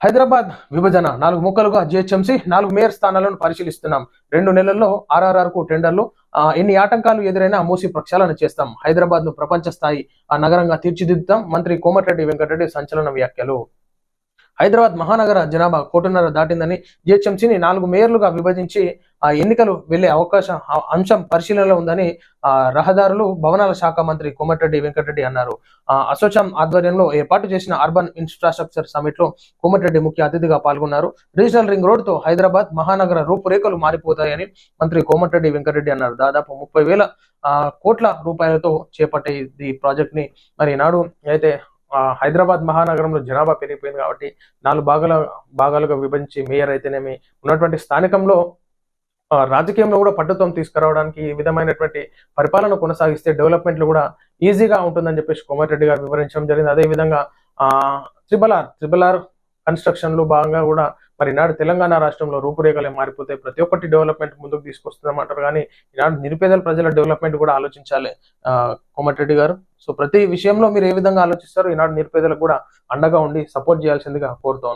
హైదరాబాద్ విభజన నాలుగు ముక్కలుగా జిహెచ్ఎంసీ నాలుగు మేయర్ స్థానాలను పరిశీలిస్తున్నాం. రెండు నెలల్లో ఆర్ఆర్ఆర్కు టెండర్లు ఆ, ఎన్ని ఆటంకాలు ఎదురైనా మూసి ప్రక్షాళన చేస్తాం. హైదరాబాద్ను ప్రపంచ స్థాయి ఆ నగరంగా తీర్చిదిద్దుతాం. మంత్రి కోమటిరెడ్డి వెంకటరెడ్డి సంచలన వ్యాఖ్యలు. హైదరాబాద్ మహానగర జనాభా కోటిన్నర దాటిందని జిహెచ్ఎంసీని నాలుగు మేయర్లుగా విభజించి ఆ ఎన్నికలు వెళ్ళే అవకాశం అంశం పరిశీలనలో ఉందని ఆ రహదారులు భవనాల శాఖ మంత్రి కోమటిరెడ్డి వెంకటరెడ్డి అన్నారు. ఆ అసోచాం ఆధ్వర్యంలో ఏర్పాటు చేసిన అర్బన్ ఇన్ఫ్రాస్ట్రక్చర్ సమిట్లో కోమటిరెడ్డి ముఖ్య అతిథిగా పాల్గొన్నారు. రీజనల్ రింగ్ రోడ్తో హైదరాబాద్ మహానగర రూపురేఖలు మారిపోతాయని మంత్రి కోమటిరెడ్డి వెంకటరెడ్డి అన్నారు. దాదాపు ముప్పై వేల కోట్ల రూపాయలతో చేపట్టే ఈ ప్రాజెక్ట్ని మరి నాడు అయితే హైదరాబాద్ మహానగరంలో జనాభా పెరిగిపోయింది కాబట్టి నాలుగు భాగాల భాగాలుగా విభజించి మేయర్ అయితేనేమి ఉన్నటువంటి స్థానికంలో రాజకీయంలో కూడా పట్టుత్వం తీసుకురావడానికి ఈ విధమైనటువంటి పరిపాలన కొనసాగిస్తే డెవలప్మెంట్లు కూడా ఈజీగా ఉంటుందని చెప్పేసి కోమటిరెడ్డి గారు వివరించడం జరిగింది. అదే విధంగా త్రిబల్ ఆర్ త్రిబల్ ఆర్ కన్స్ట్రక్షన్లో భాగంగా కూడా మరి ఈనాడు తెలంగాణ రాష్ట్రంలో రూపురేఖలే మారిపోతే ప్రతి ఒక్కటి డెవలప్మెంట్ ముందుకు తీసుకొస్తుందన్నమాట. కానీ ఈనాడు నిరుపేదల ప్రజల డెవలప్మెంట్ కూడా ఆలోచించాలి. ఆ, కోమటిరెడ్డి గారు. సో ప్రతి విషయంలో మీరు ఏ విధంగా ఆలోచిస్తారో ఈనాడు నిరుపేదలకు కూడా అండగా ఉండి సపోర్ట్ చేయాల్సిందిగా కోరుతా